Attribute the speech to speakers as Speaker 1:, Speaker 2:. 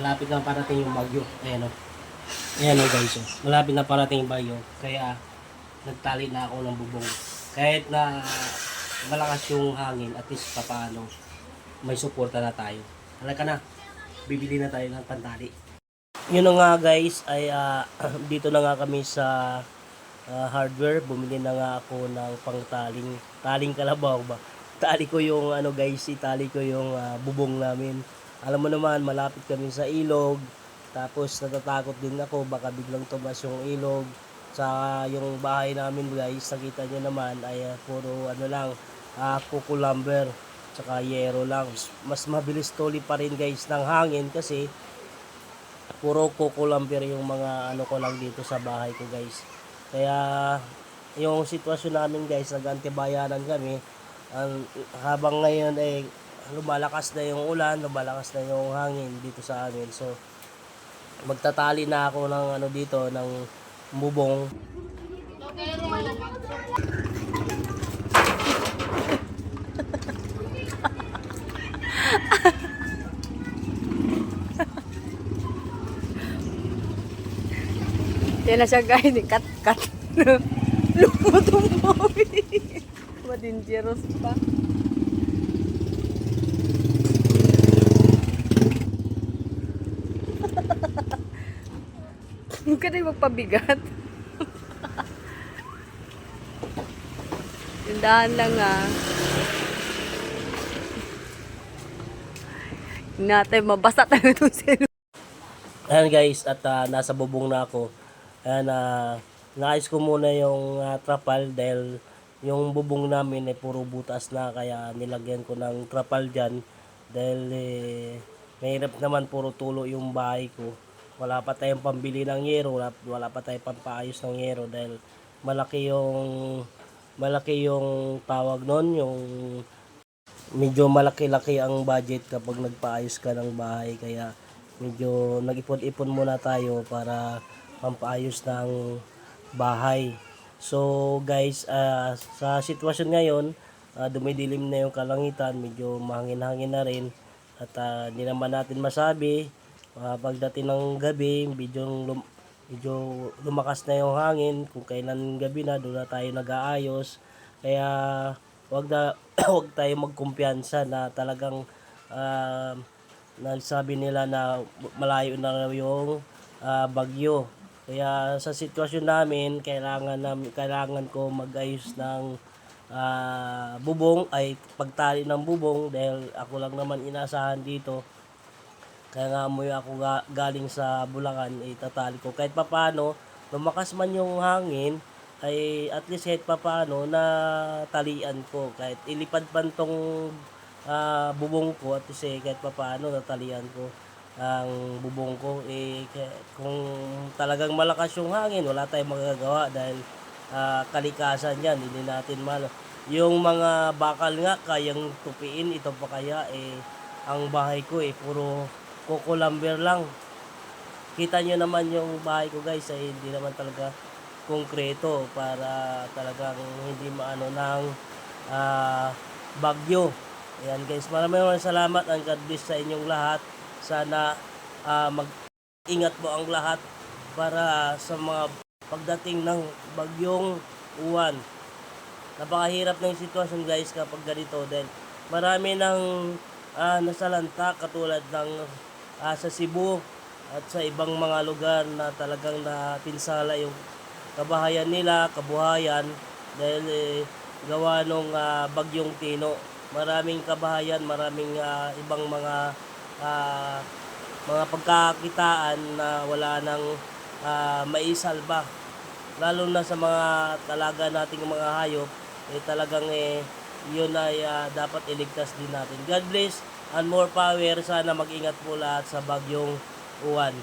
Speaker 1: Malapit na parating yung bagyo. Ayan o. Ayan o guys. Oh. Malapit na parating yung bagyo. Kaya nagtali na ako ng bubong. Kahit na malakas yung hangin, at least papaano may suporta na tayo. Halika na. Bibili na tayo ng pantali. Yun na nga guys, ay ah, dito na nga kami sa ah, hardware. Bumili na nga ako ng pangtaling taling kalabaw ba. Tali ko yung ano guys, itali ko yung ah, bubong namin. Alam mo naman, malapit kami sa ilog. Tapos natatakot din ako, baka biglang tumas yung ilog. Sa yung bahay namin guys, nakita nyo naman ay ah, puro ano lang, uh, kuko lumber tsaka yero lang. Mas mabilis tuli pa rin guys ng hangin kasi puro kuko lumber yung mga ano ko lang dito sa bahay ko guys. Kaya yung sitwasyon namin guys, nag-antibayanan kami. Ang, habang ngayon ay lumalakas na yung ulan, lumalakas na yung hangin dito sa amin. So magtatali na ako ng ano dito ng bubong.
Speaker 2: Yan na siya guys, cut cut. Lumot ang Madinjeros pa. Huwag ka na magpabigat. Tindahan lang ah. Natin, mabasa talaga itong silo.
Speaker 1: Ayan guys, at ah, nasa bubong na ako. Ayan, uh, naayos ko muna yung ah, trapal dahil yung bubong namin ay puro butas na kaya nilagyan ko ng trapal dyan dahil eh, mahirap naman puro tulo yung bahay ko. Wala pa tayong pambili ng yero, wala, wala pa tayong pampaayos ng yero dahil malaki yung malaki yung tawag nun, yung medyo malaki-laki ang budget kapag nagpaayos ka ng bahay kaya medyo nag-ipon-ipon muna tayo para pampaayos ng bahay. So guys, ah, sa sitwasyon ngayon, ah, dumidilim na yung kalangitan, medyo mahangin-hangin na rin. At ah, hindi naman natin masabi ah, pagdating ng gabi, medyo lum- medyo lumakas na yung hangin. Kung kailan gabi na doon na tayo nag-aayos. Kaya wag na wag tayo magkumpiyansa na talagang ah, nagsabi nila na malayo na raw yung ah, bagyo. Kaya sa sitwasyon namin, kailangan namin kailangan ko mag-ayos ng ah, bubong ay pagtali ng bubong dahil ako lang naman inasahan dito. Kaya nga amoy ako ga- galing sa Bulacan, itatali ko. Kahit papano, lumakas man yung hangin, ay at least kahit papano na talian ko. Kahit ilipad pa tong ah, bubong ko, at least eh, kahit papano natalian ko ang bubong ko. Eh, kung talagang malakas yung hangin, wala tayong magagawa dahil ah, kalikasan yan, hindi natin malo. Yung mga bakal nga, kayang tupiin, ito pa kaya, eh, ang bahay ko eh, puro coco lumber lang. Kita nyo naman yung bahay ko guys, ay hindi naman talaga konkreto para talagang hindi maano ng ah, bagyo. Ayan guys, maraming maraming salamat ang God bless sa inyong lahat. Sana ah, mag-ingat po ang lahat para sa mga pagdating ng bagyong uwan. Napakahirap ng sitwasyon guys kapag ganito dahil marami ng ah, nasalanta katulad ng ah, sa Cebu at sa ibang mga lugar na talagang napinsala yung kabahayan nila, kabuhayan dahil eh, gawa nung ah, bagyong Tino. Maraming kabahayan, maraming ah, ibang mga ah, mga pagkakitaan na wala nang ah, maisalba. Lalo na sa mga talaga nating mga hayop, eh, talagang eh, yun ay ah, dapat iligtas din natin. God bless and more power. Sana mag-ingat po lahat sa bagyong uwan.